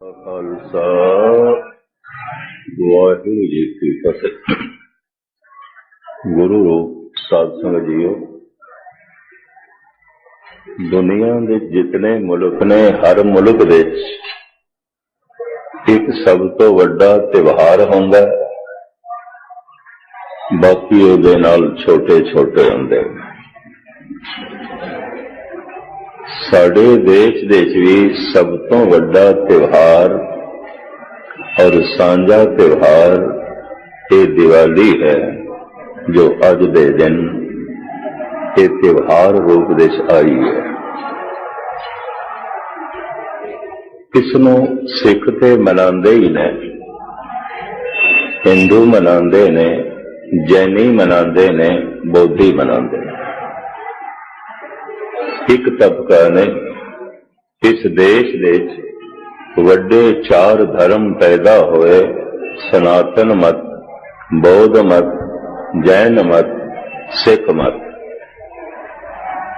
ਖਾਲਸਾ, ਵਾਹਿਗੁਰੂ ਜੀ ਕੀ ਫਤਿਹ। ਗੁਰੂ ਸਾਧ ਸੰਗਤ ਜੀਓ, ਦੁਨੀਆ ਦੇ ਜਿਤਨੇ ਮੁਲਕ ਨੇ, ਹਰ ਮੁਲਕ ਵਿੱਚ ਇੱਕ ਸਭ ਤੋਂ ਵੱਡਾ ਤਿਉਹਾਰ ਹੁੰਦਾ ਬਾਕੀ ਉਹਦੇ ਨਾਲ ਛੋਟੇ ਛੋਟੇ ਹੁੰਦੇ ਸਾਡੇ ਦੇਸ਼ ਦੇ ਵਿੱਚ ਵੀ ਸਭ ਤੋਂ ਵੱਡਾ ਤਿਉਹਾਰ ਔਰ ਸਾਂਝਾ ਤਿਉਹਾਰ ਇਹ ਦੀਵਾਲੀ ਹੈ, ਜੋ ਅੱਜ ਦੇ ਦਿਨ ਇਹ ਤਿਉਹਾਰ ਰੂਪ ਵਿੱਚ ਆਈ ਹੈ। ਇਸ ਨੂੰ ਸਿੱਖ ਤੇ ਮਨਾਉਂਦੇ ਹੀ ਨੇ, ਹਿੰਦੂ ਮਨਾਉਂਦੇ ਨੇ, ਜੈਨੀ ਮਨਾਉਂਦੇ ਨੇ, ਬੋਧੀ ਮਨਾਉਂਦੇ ਨੇ। ਇੱਕ ਤਬਕਾ ਨੇ ਇਸ ਦੇਸ਼ ਵਿੱਚ ਵੱਡੇ ਚਾਰ ਧਰਮ ਪੈਦਾ ਹੋਏ। ਸਨਾਤਨ ਮਤ, ਬੌਧ ਮਤ, ਜੈਨ ਮਤ, ਸਿੱਖ ਮਤ।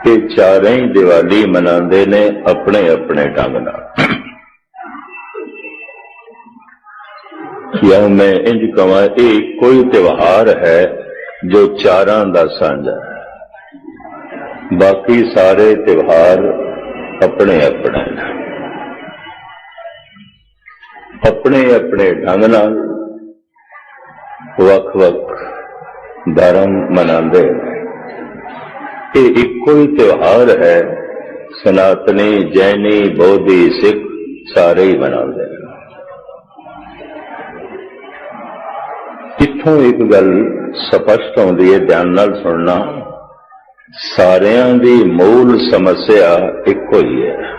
ਇਹ ਚਾਰੇ ਹੀ ਦੀਵਾਲੀ ਮਨਾਉਂਦੇ ਨੇ ਆਪਣੇ ਆਪਣੇ ਢੰਗ ਨਾਲ। ਜਾਂ ਮੈਂ ਇੰਜ ਕਹਾਂ, ਇਹ ਕੋਈ ਤਿਉਹਾਰ ਹੈ ਜੋ ਚਾਰਾਂ ਦਾ ਸਾਂਝਾ ਹੈ। ਬਾਕੀ ਸਾਰੇ ਤਿਉਹਾਰ ਆਪਣੇ ਆਪਣੇ ਆਪਣੇ ਆਪਣੇ ਢੰਗ ਨਾਲ ਵੱਖ-ਵੱਖ ਧਰਮ ਮਨਾਉਂਦੇ ਨੇ। ਇਹ ਇੱਕੋ ਹੀ ਤਿਉਹਾਰ ਹੈ, ਸਨਾਤਨੀ, ਜੈਨੀ, ਬੋਧੀ, ਸਿੱਖ ਸਾਰੇ ਹੀ ਮਨਾਉਂਦੇ ਨੇ। ਇੱਥੋਂ ਇੱਕ ਗੱਲ ਸਪਸ਼ਟ ਆਉਂਦੀ ਹੈ, ਧਿਆਨ ਨਾਲ ਸੁਣਨਾ। ਸਾਰਿਆਂ ਦੀ ਮੂਲ ਸਮੱਸਿਆ ਇੱਕੋ ਹੀ ਹੈ।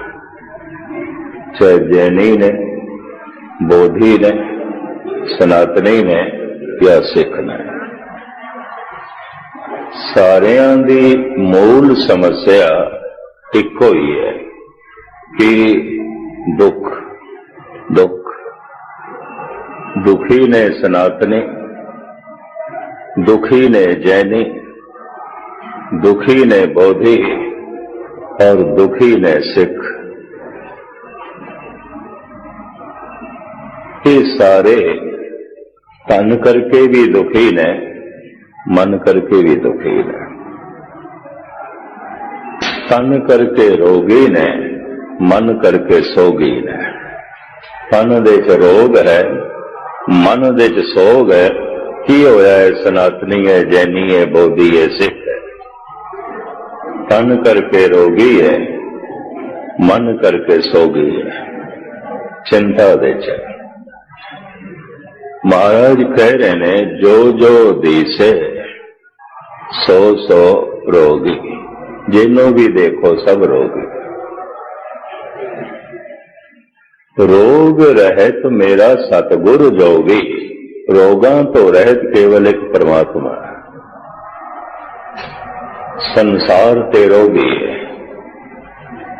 ਚਾਹੇ ਜੈਨੀ ਨੇ, ਬੋਧੀ ਨੇ, ਸਨਾਤਨੀ ਨੇ ਜਾਂ ਸਿੱਖ ਨੇ। ਸਾਰਿਆਂ ਦੀ ਮੂਲ ਸਮੱਸਿਆ ਇੱਕੋ ਹੀ ਹੈ ਕਿ ਦੁੱਖ ਦੁੱਖ। ਦੁਖੀ ਨੇ ਸਨਾਤਨੀ, ਦੁਖੀ ਨੇ ਜੈਨੀ। دکھی نے بودھی اور دکھی نے سکھ۔ یہ سارے تن کر کے بھی دکھی نے، من کر کے بھی دکھی نے۔ تن کر کے روگی نے، من کر کے سوگی نے۔ تن دے روگ ہے، من دے سوگ ہے۔ کی ہویا ہے سناتنی ہے، جینی ہے، بودھی ہے، سکھ ਤਨ ਕਰਕੇ ਰੋਗੀ ਹੈ ਮਨ ਕਰਕੇ ਸੋਗੀ ਹੈ ਚਿੰਤਾ ਦੇ ਚ ਮਹਾਰਾਜ ਕਹਿ ਰਹੇ ਨੇ, ਜੋ ਜੋ ਦੀਸੇ, ਸੋ ਸੋ ਰੋਗੀ। ਜਿਹਨੂੰ ਵੀ ਦੇਖੋ, ਸਭ ਰੋਗੀ। ਰੋਗ ਰਹਿਤ ਮੇਰਾ ਸਤਗੁਰ ਜੋਗੀ। ਰੋਗਾਂ ਤੋਂ ਰਹਿਤ ਕੇਵਲ ਇੱਕ ਪਰਮਾਤਮਾ। ਹੈ ਸੰਸਾਰ ਤੇ ਰੋਗੀ ਹੈ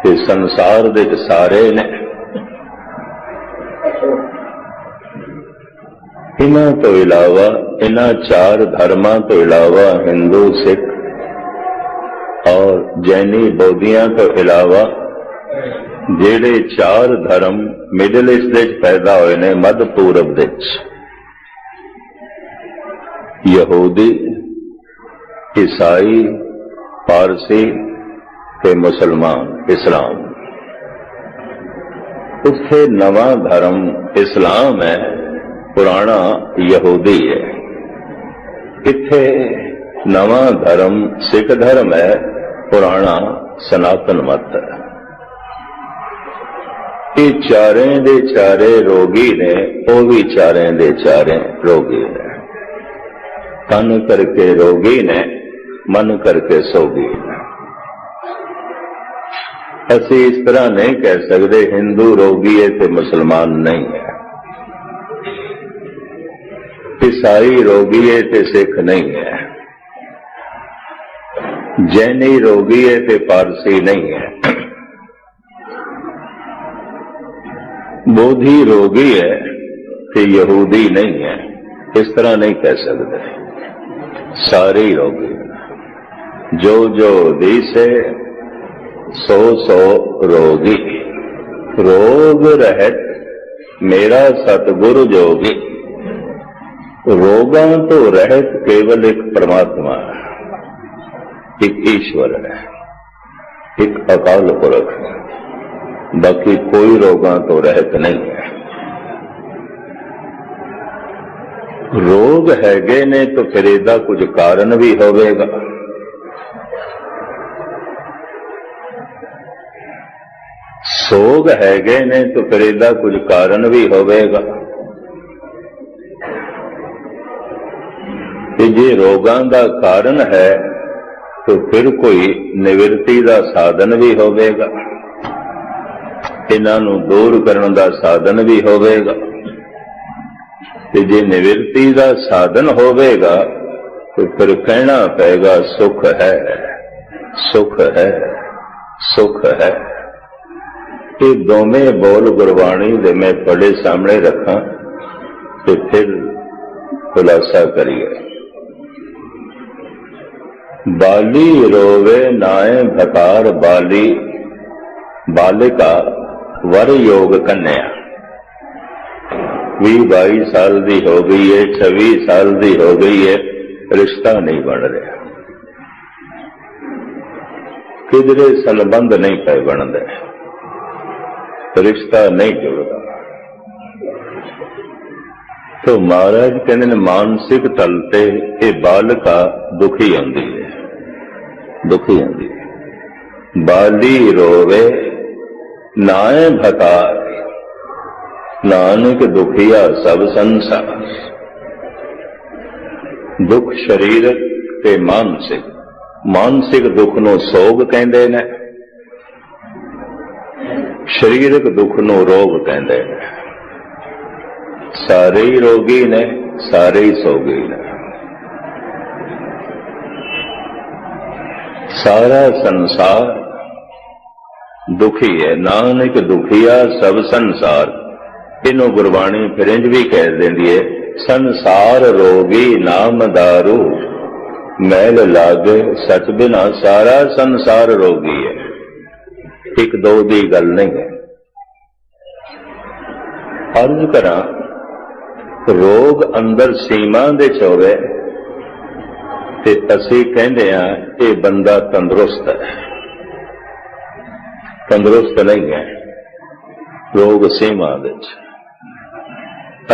ਤੇ ਸੰਸਾਰ ਦੇ ਵਿੱਚ ਸਾਰੇ ਨੇ। ਇਹਨਾਂ ਤੋਂ ਇਲਾਵਾ, ਇਹਨਾਂ ਚਾਰ ਧਰਮਾਂ ਤੋਂ ਇਲਾਵਾ ਹਿੰਦੂ ਸਿੱਖ ਔਰ ਜੈਨੀ ਬੋਧੀਆਂ ਤੋਂ ਇਲਾਵਾ ਜਿਹੜੇ ਚਾਰ ਧਰਮ ਮਿਡਲ ਈਸਟ ਦੇ ਵਿੱਚ ਪੈਦਾ ਹੋਏ ਨੇ, ਮੱਧ ਪੂਰਬ ਦੇ ਵਿੱਚ। ਯਹੂਦੀ, ਈਸਾਈ ਪਾਰਸੀ ਤੇ ਮੁਸਲਮਾਨ ਇਸਲਾਮ। ਉੱਥੇ ਨਵਾਂ ਧਰਮ ਇਸਲਾਮ ਹੈ, ਪੁਰਾਣਾ ਯਹੂਦੀ ਹੈ। ਇੱਥੇ ਨਵਾਂ ਧਰਮ ਸਿੱਖ ਧਰਮ ਹੈ, ਪੁਰਾਣਾ ਸਨਾਤਨ ਮਤ ਹੈ। ਇਹ ਚਾਰੇ ਦੇ ਚਾਰੇ ਰੋਗੀ ਨੇ, ਉਹ ਵੀ ਚਾਰੇ ਦੇ ਚਾਰੇ ਰੋਗੀ ਨੇ। ਤਨ ਕਰਕੇ ਰੋਗੀ ਨੇ ਮਨ ਕਰਕੇ ਸੋਗੀ ਨੇ ਅਸੀਂ ਇਸ ਤਰ੍ਹਾਂ ਨਹੀਂ ਕਹਿ ਸਕਦੇ ਹਿੰਦੂ ਰੋਗੀ ਹੈ ਤੇ ਮੁਸਲਮਾਨ ਨਹੀਂ ਹੈ ਈਸਾਈ ਰੋਗੀ ਹੈ ਤੇ ਸਿੱਖ ਨਹੀਂ ਹੈ ਜੈਨੀ ਰੋਗੀ ਹੈ ਤੇ ਪਾਰਸੀ ਨਹੀਂ ਹੈ ਬੋਧੀ ਰੋਗੀ ਹੈ ਤੇ ਯਹੂਦੀ ਨਹੀਂ ਹੈ ਇਸ ਤਰ੍ਹਾਂ ਨਹੀਂ ਕਹਿ ਸਕਦੇ ਸਾਰੇ ਹੀ ਰੋਗੀ ਜੋ ਜੋ ਦਿਸੇ, ਸੋ ਸੋ ਰੋਗੀ। ਰੋਗ ਰਹਿਤ ਮੇਰਾ ਸਤਿਗੁਰ ਜੋਗੀ। ਰੋਗਾਂ ਤੋਂ ਰਹਿਤ ਕੇਵਲ ਇੱਕ ਪਰਮਾਤਮਾ ਇੱਕ ਈਸ਼ਵਰ ਹੈ, ਇੱਕ ਅਕਾਲ ਪੁਰਖ ਹੈ। ਬਾਕੀ ਕੋਈ ਰੋਗਾਂ ਤੋਂ ਰਹਿਤ ਨਹੀਂ ਹੈ। ਰੋਗ ਹੈਗੇ ਨੇ ਤਾਂ ਫਿਰ ਇਹਦਾ ਕੁਝ ਕਾਰਨ ਵੀ ਹੋਵੇਗਾ। ਸੋਗ ਹੈਗੇ ਨੇ ਤਾਂ ਫਿਰ ਇਹਦਾ ਕੁਝ ਕਾਰਨ ਵੀ ਹੋਵੇਗਾ। ਤੇ ਜੇ ਰੋਗਾਂ ਦਾ ਕਾਰਨ ਹੈ, ਤਾਂ ਫਿਰ ਕੋਈ ਨਿਵਰਤੀ ਦਾ ਸਾਧਨ ਵੀ ਹੋਵੇਗਾ। ਇਹਨਾਂ ਨੂੰ ਦੂਰ ਕਰਨ ਦਾ ਸਾਧਨ ਵੀ ਹੋਵੇਗਾ। ਤੇ ਜੇ ਨਿਵਰਤੀ ਦਾ ਸਾਧਨ ਹੋਵੇਗਾ, ਤਾਂ ਫਿਰ ਕਹਿਣਾ ਪਏਗਾ, ਸੁਖ ਹੈ ਸੁਖ ਹੈ ਸੁਖ ਹੈ। ਇਹ ਦੋਵੇਂ ਬੋਲ ਗੁਰਬਾਣੀ ਦੇ ਮੈਂ ਤੁਹਾਡੇ ਸਾਹਮਣੇ ਰੱਖਾਂ ਤੇ ਫਿਰ ਖੁਲਾਸਾ ਕਰੀਏ। ਬਾਲੀ ਰੋਵੇ ਨਾਏ ਭਕਾਰ ਬਾਲੀ, ਬਾਲਿਕਾ ਵਰ ਯੋਗ ਕੰਨਿਆ। 20 22 ਸਾਲ ਦੀ ਹੋ ਗਈ ਹੈ 26 ਸਾਲ ਦੀ ਹੋ ਗਈ ਹੈ ਰਿਸ਼ਤਾ ਨਹੀਂ ਬਣ ਰਿਹਾ। ਕਿਧਰੇ ਸੰਬੰਧ ਨਹੀਂ ਪਏ ਬਣਦੇ। ਰਿਸ਼ਤਾ ਨਹੀਂ ਜੁੜਦਾ। ਤੋ ਮਹਾਰਾਜ ਕਹਿੰਦੇ ਨੇ, ਮਾਨਸਿਕ ਤਲ ਤੇ ਇਹ ਬਾਲਕਾ ਦੁਖੀ ਹੁੰਦੀ ਹੈ। ਦੁਖੀ ਹੁੰਦੀ ਹੈ। ਬਾਲੀ ਰੋਵੇ ਨਾਏ ਭਕਾਰ ਨਾਨਕ ਦੁਖੀਆ ਸਭ ਸੰਸਾਰ। ਦੁੱਖ ਸਰੀਰਕ ਤੇ ਮਾਨਸਿਕ। ਮਾਨਸਿਕ ਦੁੱਖ ਨੂੰ ਸੋਗ ਕਹਿੰਦੇ ਨੇ। ਸਰੀਰਕ ਦੁੱਖ ਨੂੰ ਰੋਗ ਕਹਿੰਦੇ ਨੇ। ਸਾਰੇ ਹੀ ਰੋਗੀ ਨੇ, ਸਾਰੇ ਹੀ ਸੋਗੀ ਨੇ। ਸਾਰਾ ਸੰਸਾਰ ਦੁਖੀ ਹੈ। ਨਾਨਕ ਦੁਖੀਆ ਸਭ ਸੰਸਾਰ। ਇਹਨੂੰ ਗੁਰਬਾਣੀ ਫਿਰਿੰਜ ਵੀ ਕਹਿ ਦਿੰਦੀ ਹੈ, ਸੰਸਾਰ ਰੋਗੀ ਨਾਮ ਦਾਰੂ। ਮੈਲ ਲਾਗੇ ਸਤ ਬਿਨਾ ਸਾਰਾ ਸੰਸਾਰ ਰੋਗੀ ਹੈ। ਇੱਕ ਦੋ ਦੀ ਗੱਲ ਨਹੀਂ ਹੈ। ਅਰਜ਼ ਕਰਾਂ, ਰੋਗ ਅੰਦਰ ਸੀਮਾ ਦੇ ਚ ਹੋਵੇ ਤੇ ਅਸੀਂ ਕਹਿੰਦੇ ਆ ਇਹ ਬੰਦਾ ਤੰਦਰੁਸਤ ਹੈ। ਤੰਦਰੁਸਤ ਨਹੀਂ ਹੈ, ਰੋਗ ਸੀਮਾ ਵਿੱਚ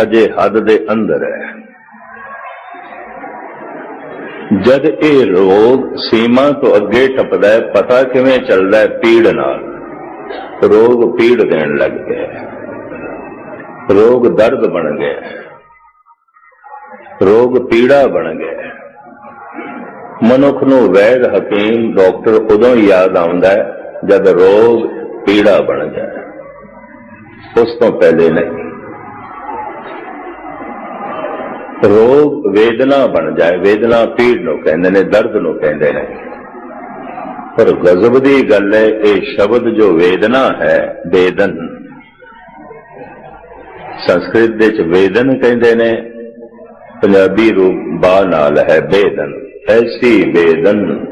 ਅਜੇ ਹੱਦ ਦੇ ਅੰਦਰ ਹੈ। ਜਦ ਇਹ ਰੋਗ ਸੀਮਾ ਤੋਂ ਅੱਗੇ ਟੱਪਦਾ ਹੈ, ਪਤਾ ਕਿਵੇਂ ਚੱਲਦਾ ਹੈ? ਪੀੜ ਨਾਲ। ਰੋਗ ਪੀੜ ਦੇਣ ਲੱਗ ਗਿਆ ਰੋਗ ਦਰਦ ਬਣ ਗਿਆ ਰੋਗ ਪੀੜਾ ਬਣ ਗਿਆ ਮਨੁੱਖ ਨੂੰ ਵੈਦ ਹਕੀਮ ਡਾਕਟਰ ਉਦੋਂ ਯਾਦ ਆਉਂਦਾ ਹੈ, ਜਦ ਰੋਗ ਪੀੜਾ ਬਣ ਜਾਏ ਉਸ ਤੋਂ ਪਹਿਲੇ ਨਹੀਂ। ਰੋਗ ਵੇਦਨਾ ਬਣ ਜਾਏ, ਵੇਦਨਾ ਪੀੜ ਨੂੰ ਕਹਿੰਦੇ ਨੇ, ਦਰਦ ਨੂੰ ਕਹਿੰਦੇ ਨੇ। ਪਰ ਗਜ਼ਬ ਦੀ ਗੱਲ ਹੈ, ਇਹ ਸ਼ਬਦ ਜੋ ਵੇਦਨਾ ਹੈ, ਵੇਦਨ। ਸੰਸਕ੍ਰਿਤ ਦੇ ਵਿੱਚ ਵੇਦਨ ਕਹਿੰਦੇ ਨੇ, ਪੰਜਾਬੀ ਰੂਪ ਬਾ ਨਾਲ ਹੈ ਵੇਦਨ। ਐਸੀ ਵੇਦਨ,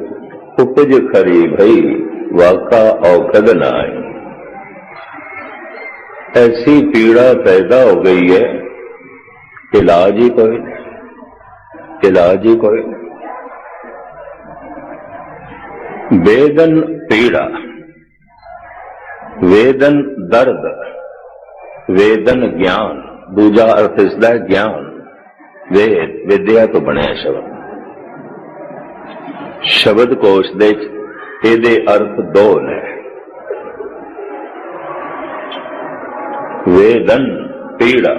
ਉਪਜ ਖਰੀ ਭਈ, ਵਾਕਾ ਔਖਦ ਨਾ ਐਸੀ ਪੀੜਾ ਪੈਦਾ ਹੋ ਗਈ ਹੈ ही कोई नहीं इलाज ही कोई नहीं वेदन पीड़ा वेदन दर्द वेदन ज्ञान दूजा अर्थ इसका है ज्ञान वेद विद्या तो ਬਣਿਆ ਸ਼ਬਦ ਸ਼ਬਦ ਕੋਸ਼ ਦੇ ਚ ਇਹਦੇ ਅਰਥ ਦੋ ਨੇ वेदन पीड़ा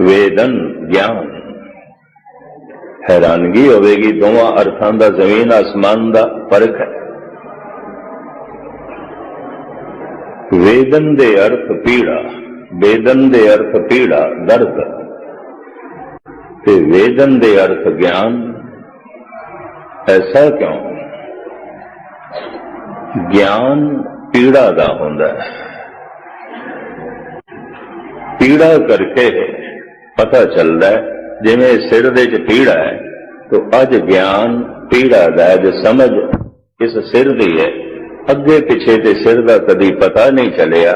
ਵੇਦਨ, ਗਿਆਨ। ਹੈਰਾਨਗੀ ਹੋਵੇਗੀ, ਦੋਵਾਂ ਅਰਥਾਂ ਦਾ, ਜ਼ਮੀਨ ਆਸਮਾਨ ਦਾ ਫ਼ਰਕ ਹੈ। ਵੇਦਨ ਦੇ ਅਰਥ ਪੀੜਾ, ਵੇਦਨ ਦੇ ਅਰਥ ਪੀੜਾ, ਦਰਦ। ਤੇ ਵੇਦਨ ਦੇ ਅਰਥ ਗਿਆਨ, ਐਸਾ ਕਿਉਂ? ਗਿਆਨ ਪੀੜਾ ਦਾ ਹੁੰਦਾ ਹੈ। ਪੀੜਾ ਕਰਕੇ ਪਤਾ ਚੱਲਦਾ ਜਿਵੇਂ ਸਿਰ ਦੇ ਚ ਪੀੜਾ ਹੈ, ਤੋ ਅੱਜ ਗਿਆਨ, ਪੀੜਾ ਦਾ ਜੋ ਸਮਝ ਇਸ ਸਿਰ ਦੀ ਹੈ। ਅੱਗੇ ਪਿੱਛੇ ਤੇ ਸਿਰ ਦਾ ਕਦੀ ਪਤਾ ਨਹੀਂ ਚੱਲਿਆ,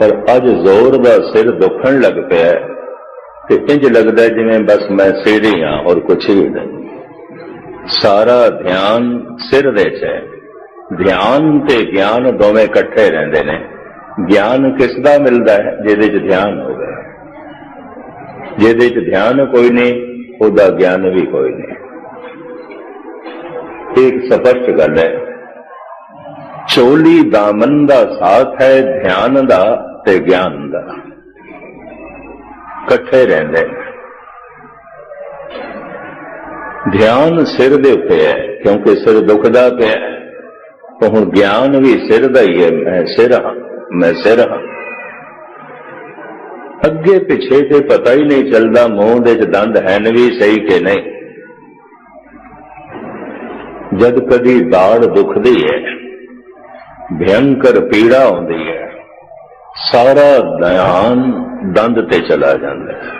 ਪਰ ਅੱਜ ਜ਼ੋਰ ਦਾ ਸਿਰ ਦੁਖਣ ਲੱਗ ਪਿਆ ਤੇ ਇੰਜ ਲੱਗਦਾ ਜਿਵੇਂ ਬਸ ਮੈਂ ਸਿਰ ਹੀ ਹਾਂ ਔਰ ਕੁਛ ਵੀ ਨਹੀਂ। ਸਾਰਾ ਧਿਆਨ ਸਿਰ ਦੇ 'ਚ ਹੈ। ਧਿਆਨ ਤੇ ਗਿਆਨ ਦੋਵੇਂ ਇਕੱਠੇ ਰਹਿੰਦੇ ਨੇ। ਗਿਆਨ ਕਿਸ ਦਾ ਮਿਲਦਾ ਹੈ, ਜਿਹਦੇ 'ਚ ਧਿਆਨ ਹੋਵੇ ਜਿਹਦੇ 'ਚ ਧਿਆਨ ਕੋਈ ਨਹੀਂ, ਉਹਦਾ ਗਿਆਨ ਵੀ ਕੋਈ ਨਹੀਂ। ਇੱਕ ਸਪਸ਼ਟ ਗੱਲ ਹੈ। ਚੋਲੀ ਦਾਮਨ ਦਾ ਸਾਥ ਹੈ, ਧਿਆਨ ਦਾ ਤੇ ਗਿਆਨ ਦਾ। ਇਕੱਠੇ ਰਹਿੰਦੇ ਨੇ। ਧਿਆਨ ਸਿਰ ਦੇ ਉੱਤੇ ਹੈ, ਕਿਉਂਕਿ ਸਿਰ ਦੁਖਦਾ ਪਿਆ ਹੈ। ਤਾਂ ਹੁਣ ਗਿਆਨ ਵੀ ਸਿਰ ਦਾ ਹੀ ਹੈ, ਮੈਂ ਸਿਰ ਹਾਂ, ਮੈਂ ਸਿਰ ਹਾਂ। ਅੱਗੇ ਪਿੱਛੇ ਤੇ ਪਤਾ ਹੀ ਨਹੀਂ ਚੱਲਦਾ ਮੂੰਹ ਦੇ ਚ ਦੰਦ ਹਨ ਵੀ ਸਹੀ ਕਿ ਨਹੀਂ। ਜਦ ਕਦੀ ਦਾੜ ਦੁਖਦੀ ਹੈ, ਭਿਅੰਕਰ ਪੀੜਾ ਆਉਂਦੀ ਹੈ, ਸਾਰਾ ਧਿਆਨ ਦੰਦ ਤੇ ਚਲਾ ਜਾਂਦਾ ਹੈ।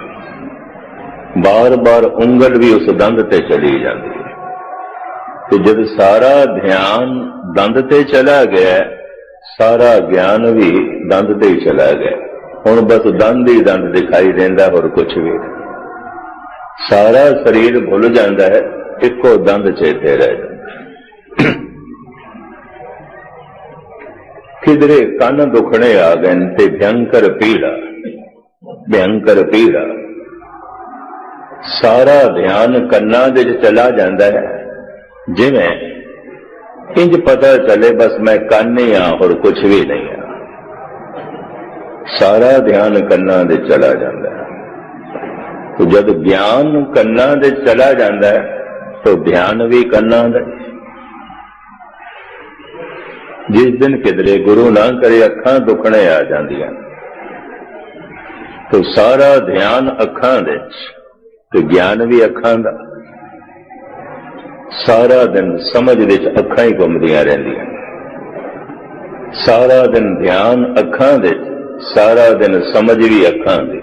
ਬਾਰ-ਬਾਰ ਉਂਗਲ ਵੀ ਉਸ ਦੰਦ ਤੇ ਚਲੀ ਜਾਂਦੀ ਹੈ। ਤੇ ਜਦ ਸਾਰਾ ਧਿਆਨ ਦੰਦ ਤੇ ਚਲਾ ਗਿਆ, ਸਾਰਾ ਗਿਆਨ ਵੀ ਦੰਦ ਤੇ ਹੀ ਚਲਾ ਗਿਆ। ਹੁਣ ਬਸ ਦੰਦ ਹੀ ਦੰਦ ਦਿਖਾਈ ਦਿੰਦਾ, ਹੋਰ ਕੁਝ ਵੀ ਨਹੀਂ। ਸਾਰਾ ਸਰੀਰ ਭੁੱਲ ਜਾਂਦਾ ਹੈ, ਇੱਕੋ ਦੰਦ ਚੇਤੇ ਰਹਿ ਜਾਂਦਾ ਕਿਧਰੇ ਕੰਨ ਦੁਖਣੇ ਆ ਗਏ ਨੇ ਤੇ ਭਿਅੰਕਰ ਪੀੜਾ ਭਿਅੰਕਰ ਪੀੜਾ। ਸਾਰਾ ਧਿਆਨ ਕੰਨਾਂ ਦੇ ਵਿੱਚ ਚਲਾ ਜਾਂਦਾ ਹੈ। ਜਿਵੇਂ, ਇੰਜ ਪਤਾ ਚੱਲੇ ਬਸ ਮੈਂ ਕੰਨ ਹੀ ਆ, ਹੋਰ ਕੁਝ ਵੀ ਨਹੀਂ ਆ। ਸਾਰਾ ਧਿਆਨ ਕੰਨਾਂ ਦੇ ਚਲਾ ਜਾਂਦਾ ਹੈ। ਤੇ ਜਦ ਗਿਆਨ ਕੰਨਾਂ ਦੇ ਚਲਾ ਜਾਂਦਾ ਹੈ, ਤਾਂ ਧਿਆਨ ਵੀ ਕੰਨਾਂ ਦਾ ਜਿਸ ਦਿਨ ਕਿਦਰੇ ਗੁਰੂ ਨਾ ਕਰੇ, ਅੱਖਾਂ ਦੁਖਣੇ ਆ ਜਾਂਦੀਆਂ। ਤੇ ਸਾਰਾ ਧਿਆਨ ਅੱਖਾਂ ਦੇ ਤੇ ਗਿਆਨ ਵੀ ਅੱਖਾਂ ਦਾ। ਸਾਰਾ ਦਿਨ ਸਮਝ ਵਿੱਚ ਅੱਖਾਂ ਹੀ ਘੁੰਮਦੀਆਂ ਰਹਿੰਦੀਆਂ। ਸਾਰਾ ਦਿਨ ਧਿਆਨ ਅੱਖਾਂ ਦੇ ਸਾਰਾ ਦਿਨ ਸਮਝ ਵੀ ਅੱਖਾਂ ਦੀ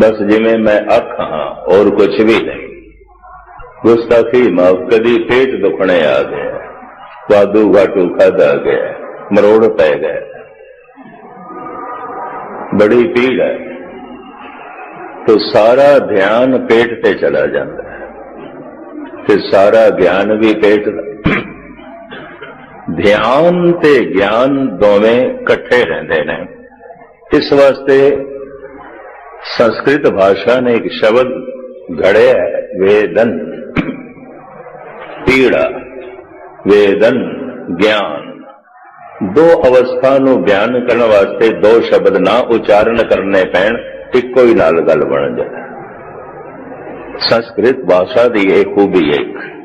ਬਸ ਜਿਵੇਂ ਮੈਂ ਅੱਖ ਹਾਂ ਔਰ ਕੁਝ ਵੀ ਨਹੀਂ ਗੁਸਤਾਖੀ ਮਾਫ ਕਦੀ ਪੇਟ ਦੁਖਣੇ ਆ ਗਿਆ ਵਾਦੂ ਘਾਟੂ ਖਾਦਾ ਗਿਆ ਮਰੋੜ ਪੈ ਗਏ ਬੜੀ ਪੀੜ ਹੈ तो सारा ध्यान पेट ਤੇ ਚਲਾ ਜਾਂਦਾ ਹੈ ਤੇ ਸਾਰਾ ਗਿਆਨ ਵੀ ਪੇਟ ਦਾ ਧਿਆਨ ਤੇ ਗਿਆਨ ਦੋਵੇਂ ਇਕੱਠੇ ਰਹਿੰਦੇ ਨੇ। ਇਸ ਵਾਸਤੇ ਸੰਸਕ੍ਰਿਤ ਭਾਸ਼ਾ ਨੇ ਇੱਕ ਸ਼ਬਦ ਘੜਿਆ, ਵੇਦਨ। ਪੀੜਾ, ਵੇਦਨ, ਗਿਆਨ। ਦੋ ਅਵਸਥਾ ਨੂੰ ਬਿਆਨ ਕਰਨ ਵਾਸਤੇ ਦੋ ਸ਼ਬਦ ਨਾ ਉਚਾਰਨ ਕਰਨੇ ਪੈਣ, ਇੱਕੋ ਹੀ ਨਾਲ ਗੱਲ ਬਣ ਜਾਏ। ਸੰਸਕ੍ਰਿਤ ਭਾਸ਼ਾ ਦੀ ਇਹ ਖੂਬੀ ਹੈ ਇੱਕ।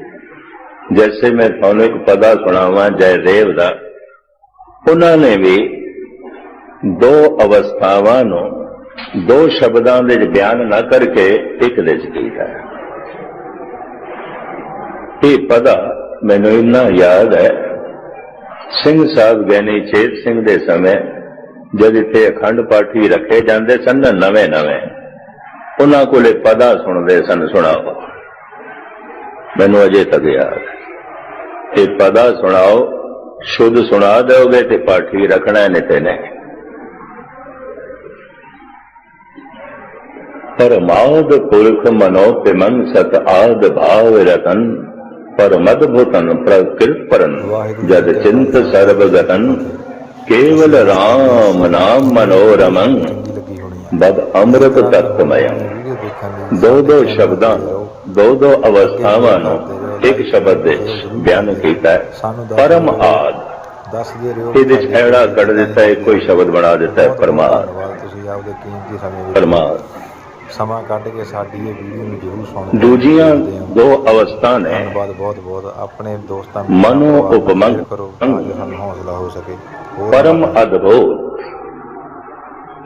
ਜੈਸੇ ਮੈਂ ਤੁਹਾਨੂੰ ਇੱਕ ਪਦਾ ਸੁਣਾਵਾਂ, ਜੈ ਦੇਵ ਦਾ, ਉਹਨਾਂ ਨੇ ਵੀ ਦੋ ਅਵਸਥਾਵਾਂ ਨੂੰ ਦੋ ਸ਼ਬਦਾਂ ਦੇ ਵਿੱਚ ਬਿਆਨ ਨਾ ਕਰਕੇ ਇੱਕ ਦੇ ਵਿੱਚ ਕੀਤਾ ਇਹ ਪਦਾ ਮੈਨੂੰ ਇੰਨਾ ਯਾਦ ਹੈ, ਸਿੰਘ ਸਾਹਿਬ ਗਿਆਨੀ ਚੇਤ ਸਿੰਘ ਦੇ ਸਮੇਂ ਜਦ ਇੱਥੇ ਅਖੰਡ ਪਾਠੀ ਰੱਖੇ ਜਾਂਦੇ ਸਨ ਨਾ ਨਵੇਂ ਨਵੇਂ, ਉਹਨਾਂ ਕੋਲੇ ਪਦਾ ਸੁਣਦੇ ਸਨ, ਸੁਣਾਓ। ਮੈਨੂੰ ਅਜੇ ਤੱਕ ਯਾਦ ਇਹ ਪਦਾ ਸੁਣਾਓ ਸ਼ੁੱਧ ਸੁਣਾ ਦਿਓਗੇ ਤੇ ਪਾਠੀ ਰੱਖਣਾ ਨਹੀਂ ਤੇ ਨਹੀਂ। ਪਰਮਾਦ ਪੁਰਖ ਮਨੋ ਤੇ ਮਨ ਸਤ ਆਦ ਭਾਵ ਰਤਨ ਪਰਮਦ ਭੂਤਨ ਪ੍ਰਕਿਰਤ ਪਰਨ ਜਦ ਚਿੰਤ ਸਰਬ ਗਤਨ ਕੇਵਲ RAM ਨਾਮ ਮਨੋਰਮੰ ਬਦ ਅੰਮ੍ਰਿਤ ਤਤਮਯੰ। ਦੋ ਦੋ ਸ਼ਬਦਾਂ ਦੋ ਦੋ ਅਵਸਥਾਵਾਂ ਨੂੰ ਇੱਕ ਸ਼ਬਦ ਦੇ ਬਿਆਨ ਕੀਤਾ ਦੱਸ ਪਰਮ ਆਦ। ਇਹਦੇ ਚ ਐੜਾ ਕੱਢ ਦਿੱਤਾ ਹੈ ਕੋਈ ਸ਼ਬਦ ਬਣਾ ਦਿੱਤਾ ਹੈ ਤੁਸੀਂ ਆਪਦੇ ਕੀਮਤੀ ਸਮੇਂ ਵਿੱਚ ਪਰਮਾਦ ਸਮਾਂ ਕੱਢ ਕੇ ਸਾਡੀ ਇਹ ਵੀਡੀਓ ਨੂੰ ਜ਼ਰੂਰ ਸੁਣਦੇ ਦੂਜੀਆਂ ਦੇਖਦੇ ਹੋ। ਦੋ ਅਵਸਥਾ ਨੇ। ਧੰਨਵਾਦ ਬਹੁਤ ਬਹੁਤ। ਆਪਣੇ ਦੋਸਤਾਂ ਮਨੋ ਉਪਮੰਗ। ਕਰੋ ਤਾਂ ਜੋ ਸਾਨੂੰ ਹੌਸਲਾ ਹੋ ਸਕੇ। ਪਰਮ ਅਦਭੁਤ।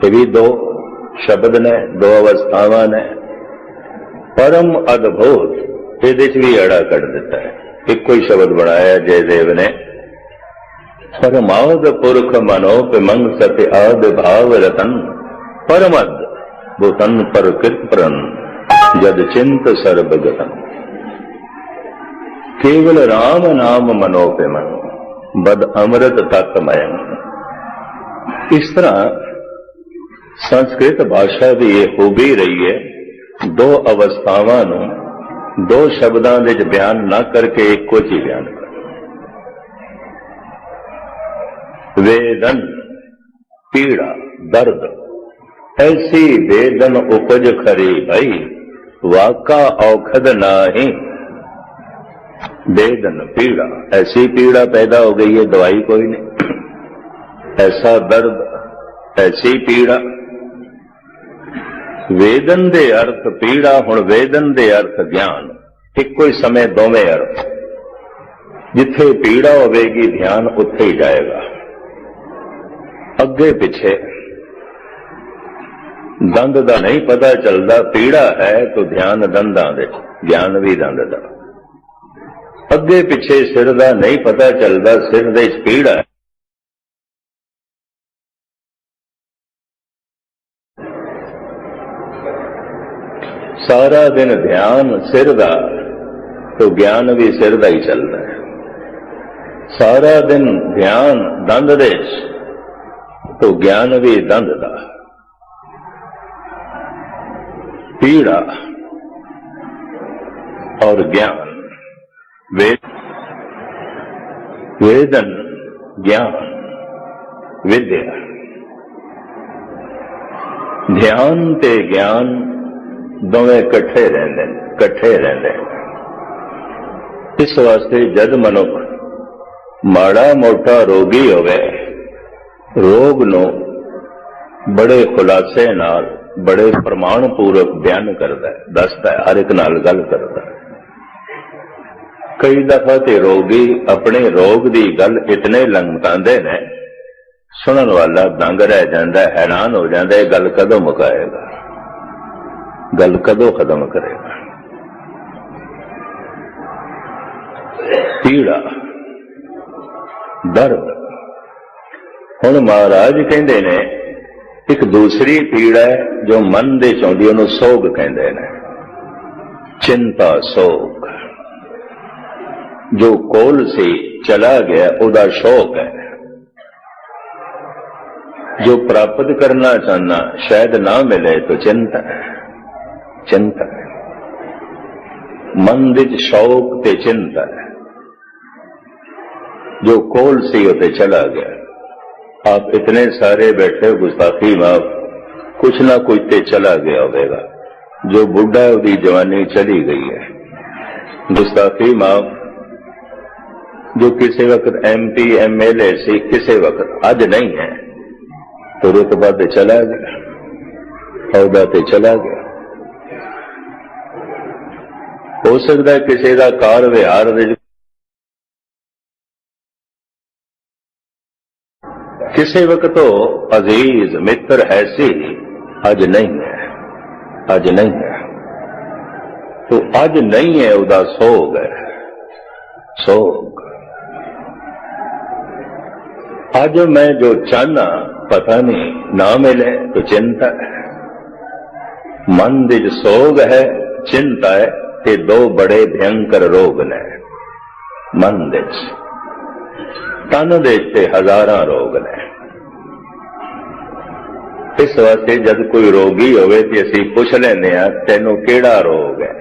ਇਹ ਵੀ ਦੋ ਸ਼ਬਦ ਨੇ ਦੋ ਅਵਸਥਾਵਾਂ ਨੇ। ਪਰਮ ਅਦਭੁਤ। ਇਹਦੇ ਚ ਵੀ ਅੜਾ ਕੱਢ ਦਿੱਤਾ ਹੈ। ਇੱਕੋ ਹੀ ਸ਼ਬਦ ਬਣਾਇਆ ਜੈਦੇਵ ਨੇ। ਪਰਮਾਦ ਪੁਰਖ ਮਨੋ ਪਿਮੰਗ ਸਤਿ ਆਦ ਭਾਵ ਰਤਨ, ਪਰਮਦ ਭੂਤਨ ਪਰ ਕਿਰਪਰਨ ਜਦ ਚਿੰਤ ਸਰਬ ਕੇਵਲ RAM ਨਾਮ ਮਨੋ ਪਿਮਨ ਬਦ ਅੰਮ੍ਰਿਤ ਤਤ ਮਯੰ। ਇਸ ਤਰ੍ਹਾਂ ਸੰਸਕ੍ਰਿਤ ਭਾਸ਼ਾ ਦੀ ਇਹ ਹੋ ਖੂਬੀ ਰਹੀ ਹੈ, ਦੋ ਅਵਸਥਾਵਾਂ ਨੂੰ ਦੋ ਸ਼ਬਦਾਂ ਦੇ ਵਿੱਚ ਬਿਆਨ ਨਾ ਕਰਕੇ ਇੱਕੋ ਹੀ ਬਿਆਨ ਕਰ ਵੇਦਨ ਪੀੜਾ ਦਰਦ ਐਸੀ ਵੇਦਨ ਉਪਜ ਖਰੀ ਭਈ ਵਾਕਾ ਔਖਦ ਨਾਹੀ वेदन पीड़ा ऐसी पीड़ा पैदा हो गई है दवाई कोई नहीं ऐसा दर्द ऐसी पीड़ा ਵੇਦਨ ਦੇ ਅਰਥ ਪੀੜਾ, ਹੁਣ ਵੇਦਨ ਦੇ ਅਰਥ ਗਿਆਨ। ਇੱਕੋ ਹੀ ਸਮੇਂ ਦੋਵੇਂ ਅਰਥ। ਜਿੱਥੇ ਪੀੜਾ ਹੋਵੇਗੀ, ਧਿਆਨ ਉੱਥੇ ਹੀ ਜਾਏਗਾ। ਅੱਗੇ ਪਿੱਛੇ। ਦੰਦ ਦਾ ਨਹੀਂ ਪਤਾ ਚੱਲਦਾ, ਪੀੜਾ ਹੈ ਤਾਂ ਧਿਆਨ ਦੰਦਾਂ ਦੇ, ਗਿਆਨ ਵੀ ਦੰਦ ਦਾ। ਅੱਗੇ ਪਿੱਛੇ ਸਿਰ ਦਾ ਨਹੀਂ ਪਤਾ ਚੱਲਦਾ, ਸਿਰ ਦੇ ਪੀੜਾ ਪੀੜ سارا دن دھیان سر دا تو گیان بھی سر دا ہی چلتا ہے سارا دن دھیان دند دیش تو گیان بھی دند دا پیڑا اور گیان ویدن گیان ودیا دھیان تے گیان ਦੋਵੇਂ ਇਕੱਠੇ ਰਹਿੰਦੇ ਨੇ, ਇਕੱਠੇ ਰਹਿੰਦੇ ਨੇ। ਇਸ ਵਾਸਤੇ ਜਦ ਮਨੁੱਖ ਮਾੜਾ ਮੋਟਾ ਰੋਗੀ ਹੋਵੇ, ਰੋਗ ਨੂੰ ਬੜੇ ਖੁਲਾਸੇ ਨਾਲ, ਬੜੇ ਪ੍ਰਮਾਣ ਪੂਰਕ ਬਿਆਨ ਕਰਦਾ ਹੈ, ਦੱਸਦਾ ਹੈ, ਹਰ ਇੱਕ ਨਾਲ ਗੱਲ ਕਰਦਾ ਹੈ। ਕਈ ਦਫਾ ਤੇ ਰੋਗੀ ਆਪਣੇ ਰੋਗ ਦੀ ਗੱਲ ਇਤਨੇ ਲੰਘਾਉਂਦੇ ਨੇ, ਸੁਣਨ ਵਾਲਾ ਦੰਗ ਰਹਿ ਜਾਂਦਾ, ਹੈਰਾਨ ਹੋ ਜਾਂਦਾ, ਇਹ ਗੱਲ ਕਦੋਂ ਮੁਕਾਏਗਾ? ਗੱਲ ਕਦੋਂ ਖਤਮ ਕਰੇਗਾ ਪੀੜਾ, ਦਰਦ। ਹੁਣ ਮਹਾਰਾਜ ਕਹਿੰਦੇ ਨੇ, ਇੱਕ ਦੂਸਰੀ ਪੀੜਾ ਹੈ, ਜੋ ਮਨ ਦੇ ਚੌਂਦੀ ਉਹਨੂੰ ਸੋਗ ਕਹਿੰਦੇ ਨੇ। ਚਿੰਤਾ, ਸੋਗ। ਜੋ ਕੋਲ ਸੀ, ਚਲਾ ਗਿਆ, ਉਹਦਾ ਸ਼ੌਕ ਹੈ। ਜੋ ਪ੍ਰਾਪਤ ਕਰਨਾ ਚਾਹਨਾ ਸ਼ਾਇਦ ਨਾ ਮਿਲੇ, ਤਾਂ ਚਿੰਤਾ ਹੈ। چنتن مندج شوق تے ہے۔ جو کول سی ہوتے چلا گیا۔ آپ اتنے سارے بیٹھے گستاخی آپ کچھ نہ کچھ تے چلا گیا ہوئے گا۔ جو بڈھا ہے وہ جوانی چلی گئی ہے۔ گستاخی آپ جو کسی وقت M P, M L A سی، کسی وقت اج نہیں ہے تو رتبہ تے چلا گیا۔ عہدہ تے چلا گیا۔ गया हो सकता है किसी का कार विहार दे ਕਿਸੇ ਵਕਤ ਉਹ ਅਜ਼ੀਜ਼ ਮਿੱਤਰ ਹੈ ਸੀ ਅੱਜ ਨਹੀਂ ਹੈ ਅੱਜ ਨਹੀਂ ਹੈ ਤੋ ਅੱਜ ਨਹੀਂ ਹੈ ਉਹਦਾ ਸੋਗ ਹੈ ਸੋਗ ਅੱਜ ਮੈਂ ਜੋ ਚਾਹਨਾ ਪਤਾ ਨਹੀਂ ਨਾ ਮਿਲੇ ਤਾਂ ਚਿੰਤਾ ਹੈ ਮਨ ਦੇ ਜੋ ਸੋਗ ਹੈ ਚਿੰਤਾ ਹੈ ਤੇ ਦੋ ਬੜੇ ਭਿਅੰਕਰ ਰੋਗ ਨੇ। ਮਨ ਦੇ ਤਨ ਦੇ ਤੇ ਹਜ਼ਾਰਾਂ ਰੋਗ ਨੇ। ਇਸ ਵਾਸਤੇ ਜਦ ਕੋਈ ਰੋਗੀ ਹੋਵੇ ਤੇ ਅਸੀਂ ਪੁੱਛ ਲੈਂਦੇ ਆ ਤੈਨੂੰ ਕਿਹੜਾ ਰੋਗ ਹੈ?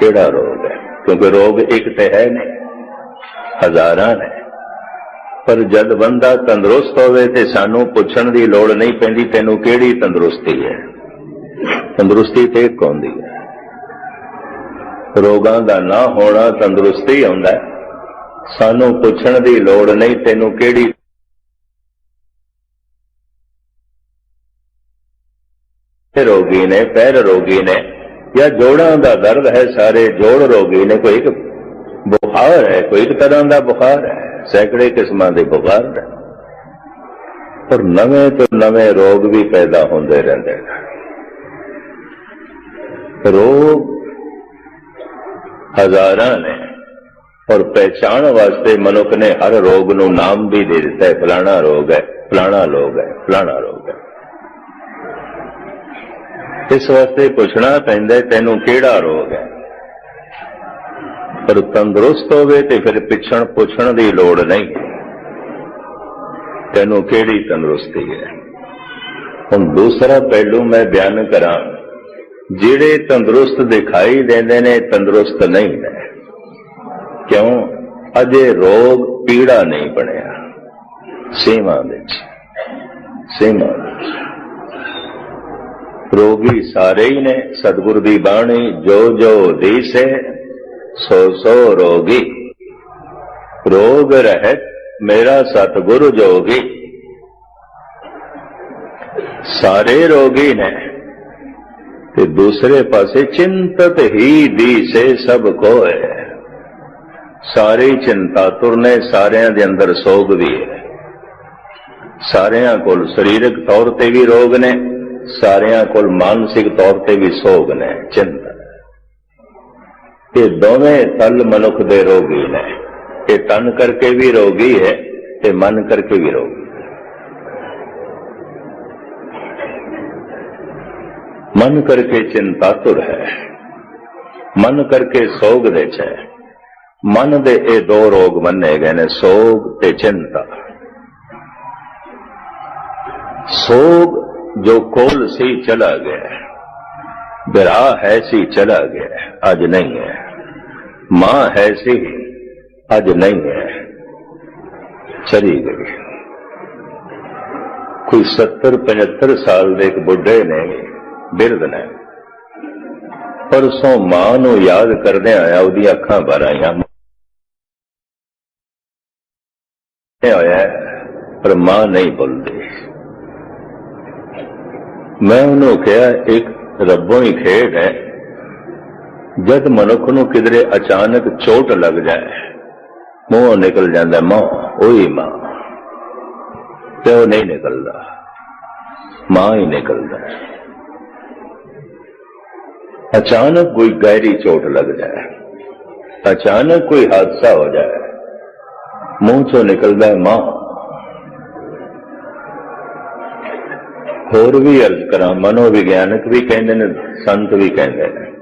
ਕਿਹੜਾ ਰੋਗ ਹੈ? ਕਿਉਂਕਿ ਰੋਗ ਇੱਕ ਤੇ ਹੈ ਨਹੀਂ, ਹਜ਼ਾਰਾਂ ਨੇ। ਪਰ ਜਦ ਬੰਦਾ ਤੰਦਰੁਸਤ ਹੋਵੇ ਤੇ ਸਾਨੂੰ ਪੁੱਛਣ ਦੀ ਲੋੜ ਨਹੀਂ ਪੈਂਦੀ, ਤੈਨੂੰ ਕਿਹੜੀ ਤੰਦਰੁਸਤੀ ਹੈ? ਤੰਦਰੁਸਤੀ ਤੇ ਇੱਕ ਹੁੰਦੀ ਹੈ। ਰੋਗਾਂ ਦਾ ਨਾ ਹੋਣਾ ਤੰਦਰੁਸਤੀ ਆਉਂਦਾ ਸਾਨੂੰ ਪੁੱਛਣ ਦੀ ਲੋੜ ਨਹੀਂ, ਤੈਨੂੰ ਕਿਹੜੀ ਰੋਗੀ ਨੇ, ਪੈਰ ਰੋਗੀ ਨੇ ਜਾਂ ਜੋੜਾਂ ਦਾ ਦਰਦ ਹੈ, ਸਾਰੇ ਜੋੜ ਰੋਗੀ ਨੇ, ਕੋਈ ਇੱਕ ਬੁਖਾਰ ਹੈ, ਕੋਈ ਇੱਕ ਤਰ੍ਹਾਂ ਦਾ ਬੁਖਾਰ ਹੈ, ਸੈਂਕੜੇ ਕਿਸਮਾਂ ਦੇ ਬੁਖਾਰ ਹੈ ਪਰ ਨਵੇਂ ਤੋਂ ਨਵੇਂ ਰੋਗ ਵੀ ਪੈਦਾ ਹੁੰਦੇ ਰਹਿੰਦੇ ਨੇ। ਰੋਗ ਹਜ਼ਾਰਾਂ ਨੇ। ਔਰ ਪਹਿਚਾਣ ਵਾਸਤੇ ਮਨੁੱਖ ਨੇ ਹਰ ਰੋਗ ਨੂੰ ਨਾਮ ਵੀ ਦੇ ਦਿੱਤਾ ਹੈ। ਫਲਾਣਾ ਰੋਗ ਹੈ, ਫਲਾਣਾ ਰੋਗ ਹੈ, ਫਲਾਣਾ ਰੋਗ ਹੈ। ਇਸ ਵਾਸਤੇ ਪੁੱਛਣਾ ਪੈਂਦਾ ਤੈਨੂੰ ਕਿਹੜਾ ਰੋਗ ਹੈ? ਪਰ ਤੰਦਰੁਸਤ ਹੋਵੇ ਤੇ ਫਿਰ ਪਿੱਛਣ ਪੁੱਛਣ ਦੀ ਲੋੜ ਨਹੀਂ। ਤੈਨੂੰ ਕਿਹੜੀ ਤੰਦਰੁਸਤੀ ਹੈ? ਹੁਣ ਦੂਸਰਾ ਪਹਿਲੂ ਮੈਂ ਬਿਆਨ ਕਰਾਂ। ਜਿਹੜੇ ਤੰਦਰੁਸਤ ਦਿਖਾਈ ਦਿੰਦੇ ਨੇ, ਤੰਦਰੁਸਤ ਨਹੀਂ ਨੇ। ਕਿਉਂ? ਅਜੇ ਰੋਗ ਪੀੜਾ ਨਹੀਂ ਬਣਿਆ। ਸੀਮਾ ਵਿੱਚ। ਸੀਮਾ ਵਿੱਚ। ਰੋਗੀ ਸਾਰੇ ਹੀ ਨੇ, ਸਤਿਗੁਰ ਦੀ ਬਾਣੀ, ਜੋ ਜੋ ਦੀਸੇ, ਸੋ ਸੋ ਰੋਗੀ। ਰੋਗ ਰਹਿਤ ਮੇਰਾ ਸਤਿਗੁਰ ਜੋਗੀ। ਸਾਰੇ ਰੋਗੀ ਨੇ। ਤੇ ਦੂਸਰੇ ਪਾਸੇ ਚਿੰਤਤ ਹੀ ਦੀਸੇ ਸਭ ਕੋਏ। ਸਾਰੇ ਚਿੰਤਾ ਤੁਰਨੇ ਸਾਰਿਆਂ ਦੇ ਅੰਦਰ ਸੋਗ ਵੀ ਹੈ। ਸਾਰਿਆਂ ਕੋਲ ਸਰੀਰਕ ਤੌਰ ਤੇ ਵੀ ਰੋਗ ਨੇ, ਸਾਰਿਆਂ ਕੋਲ ਮਾਨਸਿਕ ਤੌਰ ਤੇ ਵੀ ਸੋਗ ਨੇ, ਚਿੰਤਾ। ਇਹ ਦੋਵੇਂ ਤਲ ਮਨੁੱਖ ਦੇ ਰੋਗੀ ਨੇ। ਇਹ ਤਨ ਕਰਕੇ ਵੀ ਰੋਗੀ ਹੈ ਤੇ ਮਨ ਕਰਕੇ ਵੀ ਰੋਗੀ। ਮਨ ਕਰਕੇ ਚਿੰਤਾਤੁਰ ਹੈ ਮਨ ਕਰਕੇ ਸੋਗ ਦੇ ਚ ਹੈ ਮਨ ਦੇ ਇਹ ਦੋ ਰੋਗ ਮੰਨੇ ਗਏ ਨੇ ਸੋਗ ਤੇ ਚਿੰਤਾ ਸੋਗ ਜੋ ਕੋਲ ਸੀ ਚਲਾ ਗਿਆ ਬਿਰਾ ਹੈ ਸੀ ਚਲਾ ਗਿਆ ਅੱਜ ਨਹੀਂ ਹੈ ਮਾਂ ਹੈ ਸੀ ਅੱਜ ਨਹੀਂ ਹੈ ਚਲੀ ਗਈ ਕੋਈ 70 75 ਸਾਲ ਦੇ ਇੱਕ ਬੁੱਢੇ ਨੇ ਬਿਰਧ ਨੇ। ਪਰਸੋਂ ਮਾਂ ਨੂੰ ਯਾਦ ਕਰਦਿਆਂ ਆਇਆ ਉਹਦੀ ਅੱਖਾਂ ਭਰ ਆਈਆਂ। ਹੋਇਆ ਪਰ ਮਾਂ ਨਹੀਂ ਬੋਲਦੀ। ਮੈਂ ਉਹਨੂੰ ਕਿਹਾ, ਇੱਕ ਰੱਬੋਂ ਹੀ ਖੇਡ ਹੈ। ਜਦ ਮਨੁੱਖ ਨੂੰ ਕਿਧਰੇ ਅਚਾਨਕ ਚੋਟ ਲੱਗ ਜਾਏ, ਮੂੰਹੋਂ ਨਿਕਲ ਜਾਂਦਾ ਮਾਂ, ਉਹੀ ਮਾਂ। ਤੇ ਉਹ ਨਹੀਂ ਨਿਕਲਦਾ। ਮਾਂ ਹੀ ਨਿਕਲਦਾ। ਅਚਾਨਕ ਕੋਈ ਗਹਿਰੀ ਚੋਟ ਲੱਗ ਜਾਏ, ਅਚਾਨਕ ਕੋਈ ਹਾਦਸਾ ਹੋ ਜਾਏ, ਮੂੰਹ ਚੋਂ ਨਿਕਲਦਾ ਹੈ ਮਾਂ। ਹੋਰ ਵੀ ਅਰਜ਼ ਕਰਾਂ, ਮਨੋਵਿਗਿਆਨਕ ਵੀ ਕਹਿੰਦੇ ਨੇ, ਸੰਤ ਵੀ ਕਹਿੰਦੇ ਨੇ।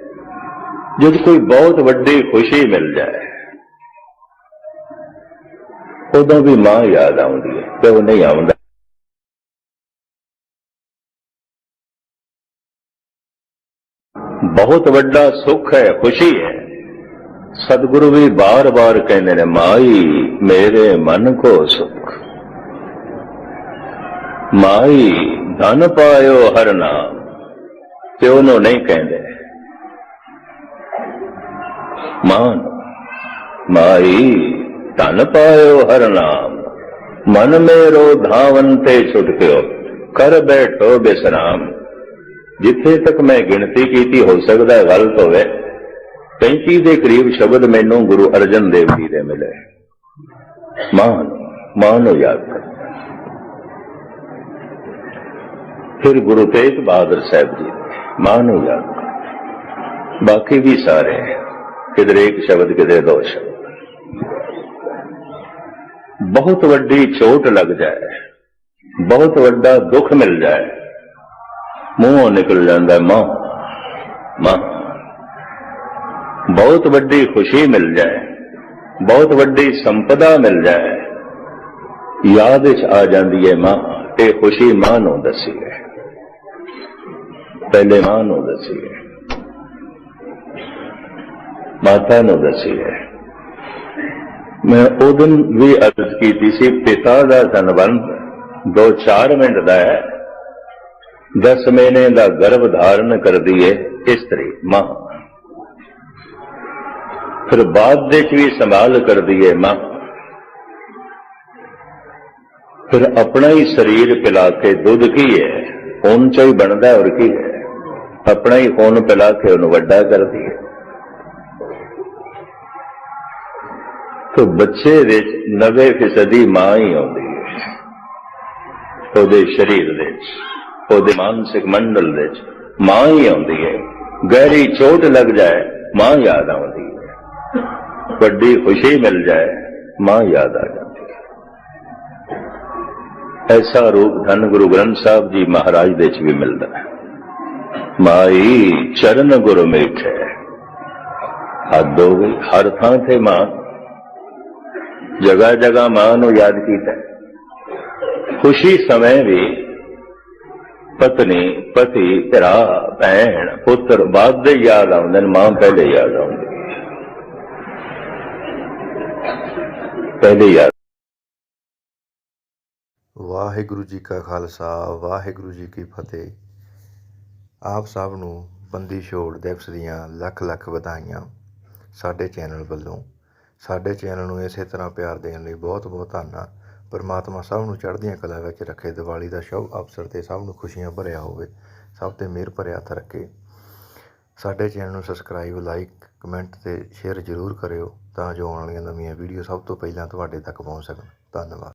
ਜਦ ਕੋਈ ਬਹੁਤ ਵੱਡੀ ਖੁਸ਼ੀ ਮਿਲ ਜਾਏ, ਉਦੋਂ ਵੀ ਮਾਂ ਯਾਦ ਆਉਂਦੀ ਹੈ, ਤੇ ਉਹ ਨਹੀਂ ਆਉਂਦਾ। ਬਹੁਤ ਵੱਡਾ ਸੁੱਖ ਹੈ, ਖੁਸ਼ੀ ਹੈ। ਸਤਿਗੁਰੂ ਵੀ ਬਾਰ-ਬਾਰ ਕਹਿੰਦੇ ਨੇ, ਮਾਈ, ਮੇਰੇ ਮਨ ਕੋ ਸੁਖ। ਮਾਈ, ਧਨ ਪਾਇਓ ਹਰ ਨਾਮ ਤੇ ਉਹਨੂੰ ਨਹੀਂ ਕਹਿੰਦੇ। ਮਾਨ, ਮਾਈ, ਧਨ ਪਾਇਓ ਹਰ ਨਾਮ, ਮਨ ਮੇਰੋ ਧਾਵਨ ਤੇ ਛੁਟਕਿਓ ਕਰ ਬੈਠੋ ਬਿਸਰਾਮ। ਜਿੱਥੇ ਤੱਕ ਮੈਂ ਗਿਣਤੀ ਕੀਤੀ, ਹੋ ਸਕਦਾ ਹੈ ਗਲਤ ਹੋਵੇ 35 ਦੇ ਕਰੀਬ ਸ਼ਬਦ ਮੈਨੂੰ ਗੁਰੂ ਅਰਜਨ ਦੇਵ ਜੀ ਦੇ ਮਿਲੇ। ਮਾਨ ਮਾਨ ਨੂੰ ਯਾਦ ਕਰ। ਫਿਰ ਗੁਰੂ ਤੇਗ ਬਹਾਦਰ ਸਾਹਿਬ ਜੀ, ਮਾਨ ਨੂੰ ਯਾਦ ਕਰ। ਬਾਕੀ ਵੀ ਸਾਰੇ ਕਿਧਰੇ ਇੱਕ ਸ਼ਬਦ, ਕਿਧਰੇ ਦੋ ਸ਼ਬਦ। ਬਹੁਤ ਵੱਡੀ ਚੋਟ ਲੱਗ ਜਾਏ, ਬਹੁਤ ਵੱਡਾ ਦੁੱਖ ਮਿਲ ਜਾਏ ਮੂੰਹੋਂ ਨਿਕਲ ਜਾਂਦਾ ਮਾਂ। ਮਾਂ, ਬਹੁਤ ਵੱਡੀ ਖੁਸ਼ੀ ਮਿਲ ਜਾਏ, ਬਹੁਤ ਵੱਡੀ ਸੰਪਦਾ ਮਿਲ ਜਾਏ। ਯਾਦ ਵਿੱਚ ਆ ਜਾਂਦੀ ਹੈ ਮਾਂ, ਇਹ ਖੁਸ਼ੀ ਮਾਂ ਨੂੰ ਦੱਸੀ ਹੈ। ਪਹਿਲੇ ਮਾਂ ਨੂੰ ਦੱਸੀ ਹੈ। ਮਾਤਾ ਨੂੰ ਦੱਸੀ ਹੈ। ਮੈਂ ਉਦੋਂ ਵੀ ਅਰਜ਼ ਕੀਤੀ ਸੀ, ਪਿਤਾ ਦਾ ਸੰਬੰਧ ਦੋ ਚਾਰ ਮਿੰਟ ਦਾ ਹੈ। ਦਸ ਮਹੀਨੇ ਦਾ ਗਰਭ ਧਾਰਨ ਕਰਦੀ ਹੈ ਇਸਤਰੀ ਮਾਂ। ਫਿਰ ਬਾਅਦ ਦੇ ਚ ਵੀ ਸੰਭਾਲ ਕਰਦੀ ਹੈ ਮਾਂ। ਫਿਰ ਆਪਣਾ ਹੀ ਸਰੀਰ ਪਿਲਾ ਕੇ ਦੁੱਧ ਕੀ ਹੈ? ਖੂਨ ਚ ਹੀ ਬਣਦਾ ਔਰ ਕੀ ਹੈ? ਆਪਣਾ ਹੀ ਖੂਨ ਪਿਲਾ ਕੇ ਉਹਨੂੰ ਵੱਡਾ ਕਰਦੀ ਹੈ ਤੋ ਬੱਚੇ ਵਿੱਚ 90% ਮਾਂ ਹੀ ਆਉਂਦੀ ਹੈ, ਉਹਦੇ ਸਰੀਰ ਦੇ ਵਿੱਚ। ਉਹਦੇ ਮਾਨਸਿਕ ਮੰਡਲ ਵਿੱਚ ਮਾਂ ਹੀ ਆਉਂਦੀ ਹੈ। ਗਹਿਰੀ ਚੋਟ ਲੱਗ ਜਾਏ, ਮਾਂ ਯਾਦ ਆਉਂਦੀ ਹੈ। ਵੱਡੀ ਖੁਸ਼ੀ ਮਿਲ ਜਾਏ, ਮਾਂ ਯਾਦ ਆ ਜਾਂਦੀ ਹੈ। ਐਸਾ ਰੂਪ ਧੰਨ ਗੁਰੂ ਗ੍ਰੰਥ ਸਾਹਿਬ ਜੀ ਮਹਾਰਾਜ ਦੇ ਚ ਵੀ ਮਿਲਦਾ ਹੈ। ਮਾਈ ਚਰਨ ਗੁਰ ਮੇਠੇ। ਹੱਦ ਹੋ ਗਈ, ਹਰ ਥਾਂ ਤੇ ਮਾਂ। ਜਗ੍ਹਾ ਜਗ੍ਹਾ ਮਾਂ ਨੂੰ ਯਾਦ ਕੀਤਾ। ਖੁਸ਼ੀ ਸਮੇਂ ਵੀ ਪਤਨੀ ਪਤੀ ਭਰਾ ਭੈਣ ਪੁੱਤਰ ਬਾਅਦ ਦੇ ਯਾਦ ਆਉਂਦੇ ਨੇ, ਮਾਂ ਪਹਿਲੇ ਯਾਦ ਆਉਂਦੇ। ਪਹਿਲੇ ਯਾਦ। ਵਾਹਿਗੁਰੂ ਜੀ ਕਾ ਖਾਲਸਾ, ਵਾਹਿਗੁਰੂ ਜੀ ਕੀ ਫਤਿਹ। ਆਪ ਸਭ ਨੂੰ ਬੰਦੀ ਛੋੜ ਦਿਵਸ ਦੀਆਂ ਲੱਖ ਲੱਖ ਵਧਾਈਆਂ ਸਾਡੇ ਚੈਨਲ ਵੱਲੋਂ। ਸਾਡੇ ਚੈਨਲ ਨੂੰ ਇਸੇ ਤਰ੍ਹਾਂ ਪਿਆਰ ਦੇਣ ਲਈ ਬਹੁਤ ਬਹੁਤ ਧੰਨਵਾਦ। ਪਰਮਾਤਮਾ ਸਭ ਨੂੰ ਚੜ੍ਹਦੀਆਂ ਕਲਾ ਵਿੱਚ ਰੱਖੇ, ਦੀਵਾਲੀ ਦਾ ਸ਼ੁਭ ਅਵਸਰ ਤੇ ਸਭ ਨੂੰ ਖੁਸ਼ੀਆਂ ਭਰਿਆ ਹੋਵੇ, ਸਭ ਤੇ ਮਿਹਰ ਭਰਿਆ ਹੱਥ ਰੱਖੇ। ਸਾਡੇ ਚੈਨਲ ਨੂੰ ਸਬਸਕ੍ਰਾਈਬ ਲਾਈਕ ਕਮੈਂਟ ਤੇ ਸ਼ੇਅਰ ਜ਼ਰੂਰ ਕਰਿਓ, ਤਾਂ ਜੋ ਆਉਣ ਵਾਲੀਆਂ ਨਵੀਆਂ ਵੀਡੀਓ ਸਭ ਤੋਂ ਪਹਿਲਾਂ ਤੁਹਾਡੇ ਤੱਕ ਪਹੁੰਚ ਸਕਣ। ਧੰਨਵਾਦ।